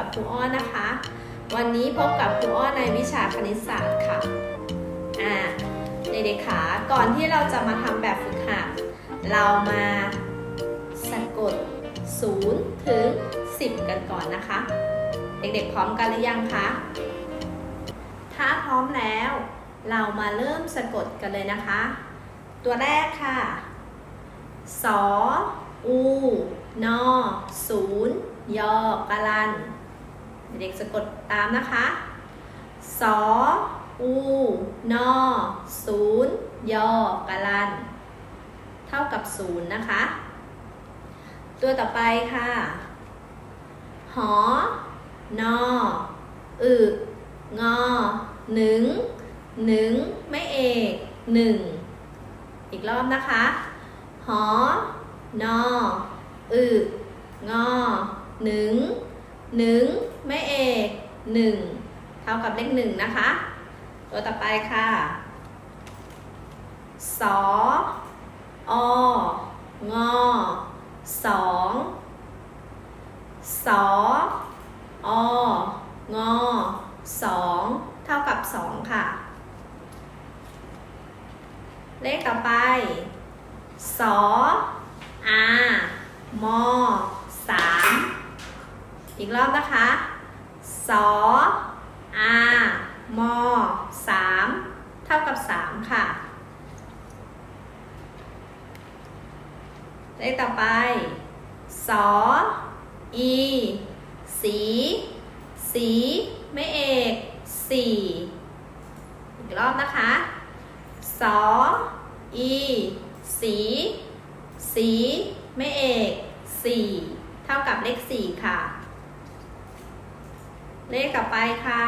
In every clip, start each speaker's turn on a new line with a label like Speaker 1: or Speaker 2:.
Speaker 1: กับครูอ้อนนะคะ วันนี้พบกับครูอ้อนในวิชาคณิตศาสตร์ค่ะอ่าเด็กๆขาก่อนที่เราจะมาทำแบบฝึกหัดเรามาสะกด 0 ถึง 10 กันก่อนนะคะ เด็กๆพร้อมกันหรือยังคะถ้าพร้อมแล้ว เรามาเริ่มสะกดกันเลยนะคะ ตัวแรกค่ะสออู นอศูนย์ยอกะลัน เด็กสะกดตามนะคะสออูนอศูนย์ยอกะลัน เท่ากับศูนย์นะคะ ตัวต่อไปค่ะ หอนออึงอหนึ่งหนึ่งไม่เอกหนึ่งอีกรอบนะคะ หอนออึงอหนึ่ง หนึ่งไม่เอกหนึ่งเท่ากับเลขหนึ่งนะคะ ตัวต่อไปค่ะสอองอสองสอองอสองเท่ากับสองค่ะ เลขต่อไปสออามอม อีกรอบนะคะ สออามอสามเท่ากับสามค่ะ เลขต่อไป สออีสี สีไม่เอกสี่อีกรอบนะคะ สออีสี สีไม่เอกสี่เท่ากับเลขสี่ค่ะ เลขต่อไปค่ะ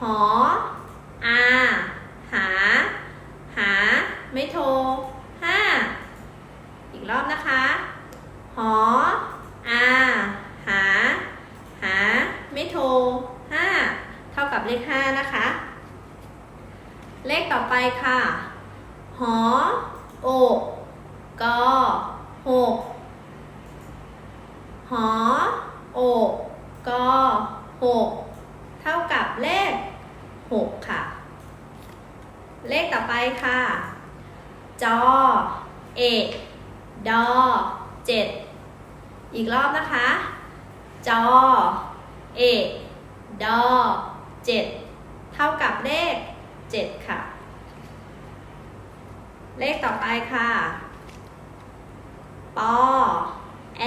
Speaker 1: หอ อา หา หา ไม่โทรห้า อีกรอบนะคะ หอ อา หา หา ไม่โทรห้า เท่ากับเลขห้านะคะ เลขต่อไปค่ะ หอ โอ กอหกหอ โอกกอ หกเท่ากับเลขหกค่ะ เลขต่อไปค่ะ จอ เอ ดอ เจ็ด อีกรอบนะคะ จอ เอ ดอ เจ็ด เท่ากับเลขเจ็ดค่ะ เลขต่อไปค่ะ ปอ แอ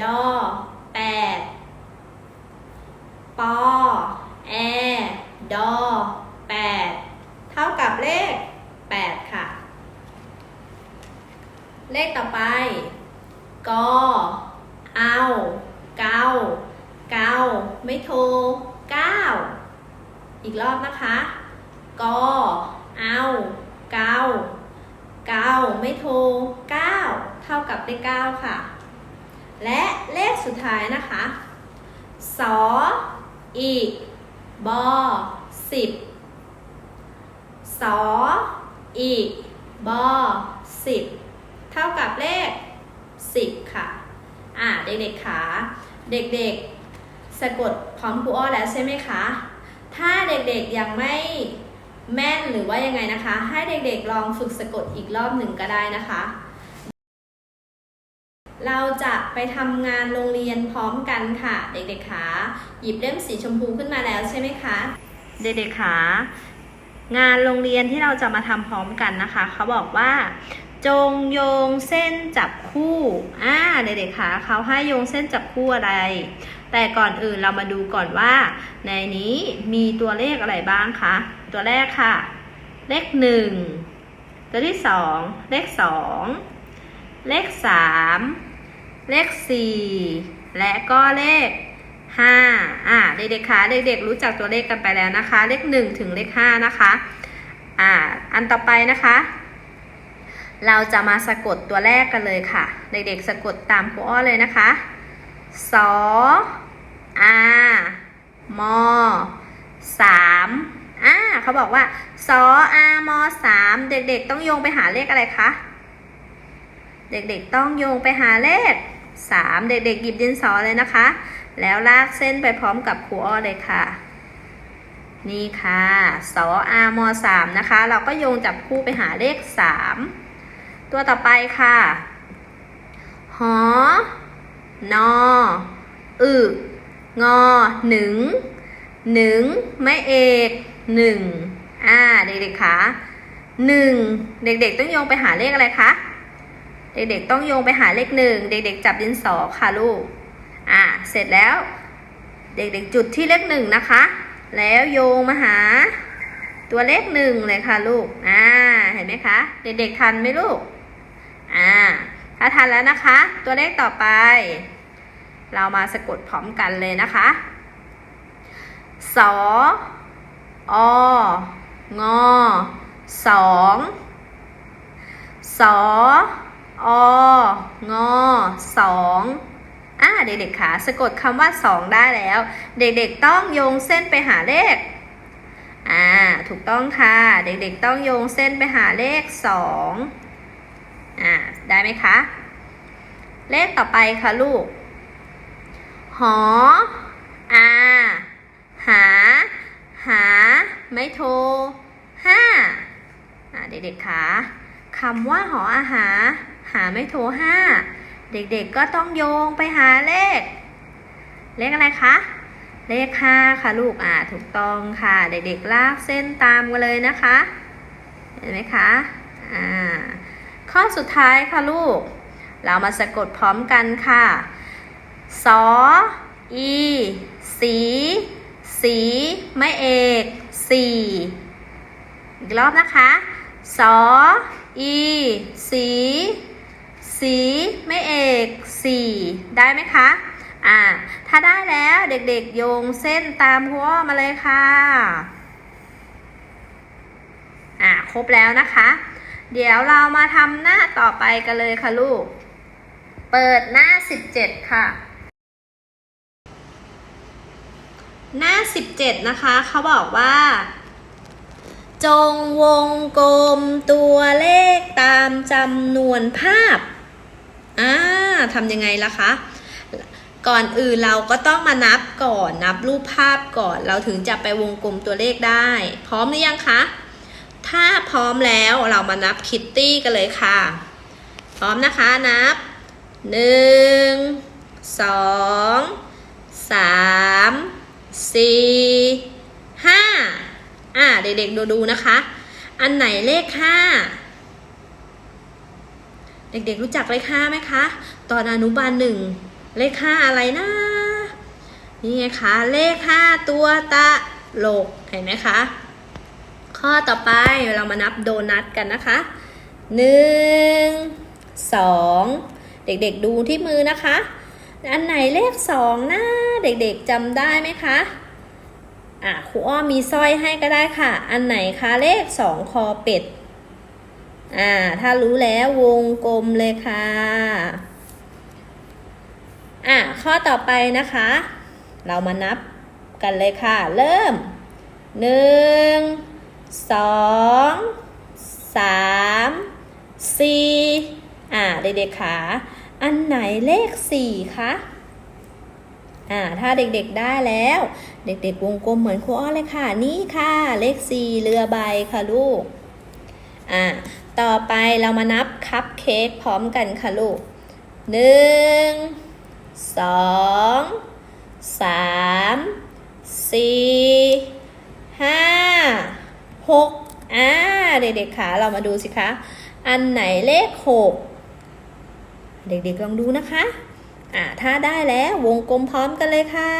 Speaker 1: ดอ ปอแอดอแปดเท่ากับเลขแปดค่ะ เลขต่อไปกอเอาเกาเกาไม่โทรเก้าอีกรอบนะคะกอเอาเกาเกาไม่โทรเก้าเท่ากับเลขเก้าค่ะ และเลขสุดท้ายนะคะสอ อีกบอสิบสออีกบอสิบเท่ากับเลขสิบค่ะ อ่าเด็กๆขาเด็กๆ สะกดพร้อมครูอ้อแล้วใช่ไหมคะ ถ้าเด็กๆยังไม่แม่นหรือว่ายังไงนะคะ ให้เด็กๆลองฝึกสะกดอีกรอบหนึ่งก็ได้นะคะ เราจะไปทำงานโรงเรียนพร้อมกันค่ะ เด็กๆขาหยิบเล่มสีชมพูขึ้นมาแล้วใช่ไหมคะ เด็กๆขางานโรงเรียนที่เราจะมาทำพร้อมกันนะคะ เขาบอกว่า จงโยงเส้นจับคู่อ่าเด็กๆขาเขาให้โยงเส้นจับคู่อะไร แต่ก่อนอื่นเรามาดูก่อนว่า ในนี้มีตัวเลขอะไรบ้างคะตัวแรกค่ะ เลขหนึ่งตัวที่สองเลขสอง เลขสามเลขสี่และก็เลขห้าอ่าเด็กๆคะเด็กๆรู้จักตัวเลขกันไปแล้วนะคะ เลขหนึ่งถึงเลขห้านะคะ อ่า อันต่อไปนะคะ เราจะมาสะกดตัวแรกกันเลยค่ะ เด็กๆสะกดตามครูอ้อเลยนะคะสออามอสามอ่าเขาบอกว่าสออามอสามเด็กๆ ต้องโยงไปหาเลขอะไรคะ เด็กๆต้องโยงไปหาเลขสามเด็กๆหยิบดินสอเลยนะคะ แล้วลากเส้นไปพร้อมกับครูอ้อเลยค่ะ นี่ค่ะสออามสามนะคะ เราก็โยงจับคู่ไปหาเลขสามตัวต่อไปค่ะ หอนออึงอหนึ่งหนึ่งไม่เอกหนึ่งอ่าเด็กๆคะหนึ่งเด็กๆต้องโยงไปหาเลขอะไรคะ เด็กๆต้องโยงไปหาเลขหนึ่งเด็กๆ จับดินสอค่ะลูกอ่าเสร็จแล้ว เด็กๆจุดที่เลขหนึ่งนะคะ แล้วโยงมาหา ตัวเลขหนึ่งเลยค่ะลูกอ่าเห็นไหมคะ เด็กๆทันไหมลูกอ่าถ้าทันแล้วนะคะ ตัวเลขต่อไป เรามาสะกดพร้อมกันเลยนะคะสอองอสองสอ องอสองอ่าเด็กๆค่ะสะกดคำว่าสองได้แล้ว เด็กๆต้องโยงเส้นไปหาเลขอ่าถูกต้องค่ะ เด็กๆต้องโยงเส้นไปหาเลขสองอ่าได้ไหมคะเลขต่อไปค่ะลูก หอ อา หา หา ไม่โทรห้าอ่าเด็กๆค่ะคำว่าหออาหาหาไม่โทรห้าเด็กๆก็ต้องโยงไปหาเลข เลขอะไรคะ เลขห้าค่ะลูกอ่าถูกต้องค่ะ เด็กๆลากเส้นตามกันเลยนะคะ เห็นไหมคะอ่าข้อสุดท้ายค่ะลูก เรามาสะกดพร้อมกันค่ะสออีสี สีไม่เอกสี่อีกรอบนะคะสออีสี สีไม่เอกสี่ได้ไหมคะ อ่า ถ้าได้แล้วเด็กๆโยงเส้นตามหัวมาเลยค่ะ อ่า ครบแล้วนะคะ เดี๋ยวเรามาทำหน้าต่อไปกันเลยค่ะลูก เปิดหน้า17ค่ะ หน้า17นะคะเขาบอกว่าจงวงกลมตัวเลขตามจำนวนภาพ อ่าทำยังไงล่ะคะ ก่อนอื่นเราก็ต้องมานับก่อนนับรูปภาพก่อน เราถึงจะไปวงกลมตัวเลขได้ พร้อมหรือยังคะ ถ้าพร้อมแล้วเรามานับคิตตี้กันเลยค่ะ พร้อมนะคะนับหนึ่งสองสามสี่ห้าอ่าเด็กๆดูดูๆนะคะ อันไหนเลขห้า เด็กๆรู้จักเลขห้าไหมคะ ตอนอนุบาลหนึ่งเลขห้าอะไรนะนี่ไงคะ เลขห้าตัวตะโลกเห็นไหมคะ ข้อต่อไปเรามานับโดนัทกันนะคะหนึ่งสองเด็กๆดูที่มือนะคะ อันไหนเลขสองนะเด็กๆจำได้ไหมคะอะครูอ้อมมีสร้อยให้ก็ได้ค่ะ อันไหนคะเลขสองคอเป็ด อ่า ถ้ารู้แล้ววงกลมเลยค่ะ อะข้อต่อไปนะคะ เรามานับกันเลยค่ะ เริ่มหนึ่งสองสามสี่อ่าเด็กๆค่ะอันไหนเลขสี่คะอ่าถ้าเด็กๆได้แล้ว เด็กๆวงกลมเหมือนครูอ้อเลยค่ะ นี่ค่ะ เลขสี่เรือใบค่ะลูกอ่า ต่อไปเรามานับคัพเค้กพร้อมกันค่ะลูกหนึ่งสองสามสี่ห้าหกอ่าเด็กๆค่ะเรามาดูสิคะ อันไหนเลขหกเด็กๆลองดูนะคะอ่าถ้าได้แล้ววงกลมพร้อมกันเลยค่ะ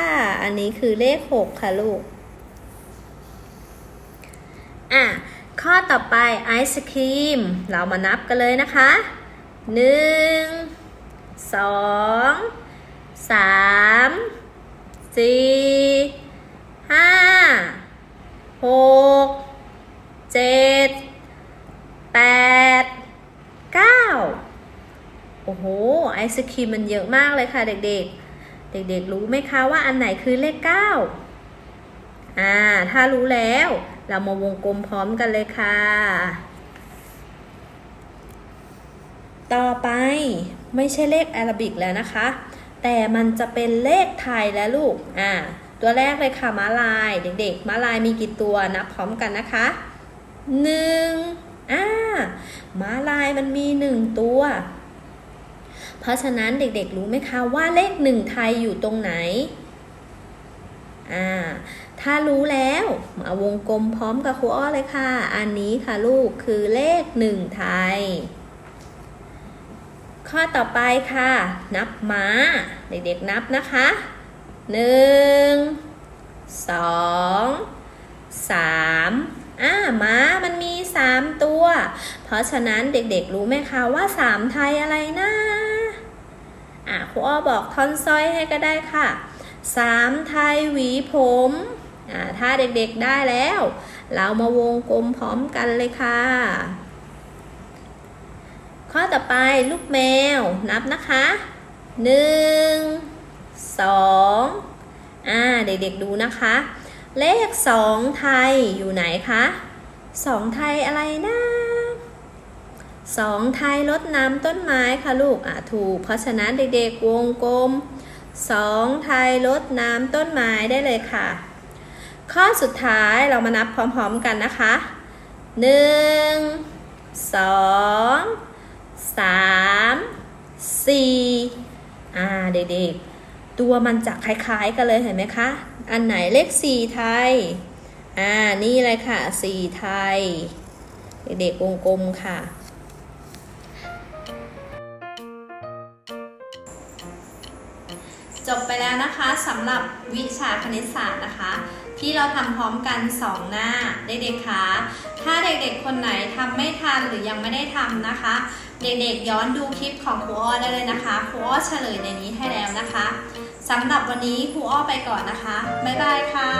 Speaker 1: อันนี้คือเลขหกค่ะลูกอะ ข้อต่อไปไอศครีม เรามานับกันเลยนะคะหนึ่งสองสามสี่ห้าหกเจ็ดแปดเก้าโอ้โห ไอศครีมมันเยอะมากเลยค่ะเด็กๆ เด็กๆ รู้ไหมคะว่าอันไหนคือเลขเก้าอ่า ถ้ารู้แล้ว เรามาวงกลมพร้อมกันเลยค่ะ ต่อไปไม่ใช่เลขอาราบิกแล้วนะคะ แต่มันจะเป็นเลขไทยแล้วลูก อ่า ตัวแรกเลยค่ะม้าลายเด็กๆม้าลายมีกี่ตัวนับพร้อมกันนะคะหนึ่งอ่าม้าลายมันมีหนึ่งตัว เพราะฉะนั้นเด็กๆรู้ไหมคะว่าเลขหนึ่งไทยอยู่ตรงไหน อ่า ถ้ารู้แล้วมาวงกลมพร้อมกับครูอ้อเลยค่ะ อันนี้ค่ะลูกคือเลขหนึ่งไทย ข้อต่อไปค่ะ นับม้า เด็กๆนับนะคะหนึ่งสองสามอ่าม้ามันมีสามตัว เพราะฉะนั้นเด็กๆรู้ไหมคะว่าสามไทยอะไรนะอ่าครูอ้อบอกท่อนสร้อยให้ก็ได้ค่ะสามไทยหวีผม ถ้าเด็กๆได้แล้ว เรามาวงกลมพร้อมกันเลยค่ะ ข้อต่อไปลูกแมวนับนะคะหนึ่งสองอ่าเด็กๆดูนะคะ เลขสองไทยอยู่ไหนคะสองไทยอะไรนะสองไทยรดน้ำต้นไม้ค่ะลูกอะถูก เพราะฉะนั้นเด็กๆวงกลมสองไทยรดน้ำต้นไม้ได้เลยค่ะ ข้อสุดท้ายเรามานับพร้อมๆกันนะคะหนึ่งสองสามสี่อ่าเด็กๆ ตัวมันจะคล้ายๆกันเลยเห็นไหมคะ อันไหนเลขสี่ไทย อ่า นี่เลยค่ะสี่ไทย เด็กๆวงกลมค่ะจบไปแล้วนะคะสำหรับวิชาคณิตศาสตร์นะคะ ที่เราทำพร้อมกัน 2 หน้าเด็กๆคะถ้าเด็กๆคนไหนทำไม่ทันหรือยังไม่ได้ทำนะคะ เด็กๆย้อนดูคลิปของครูอ้อได้เลยนะคะครูอ้อเฉลยในนี้ให้แล้วนะคะสำหรับวันนี้ครูอ้อไปก่อนนะคะ บ๊ายบายค่ะ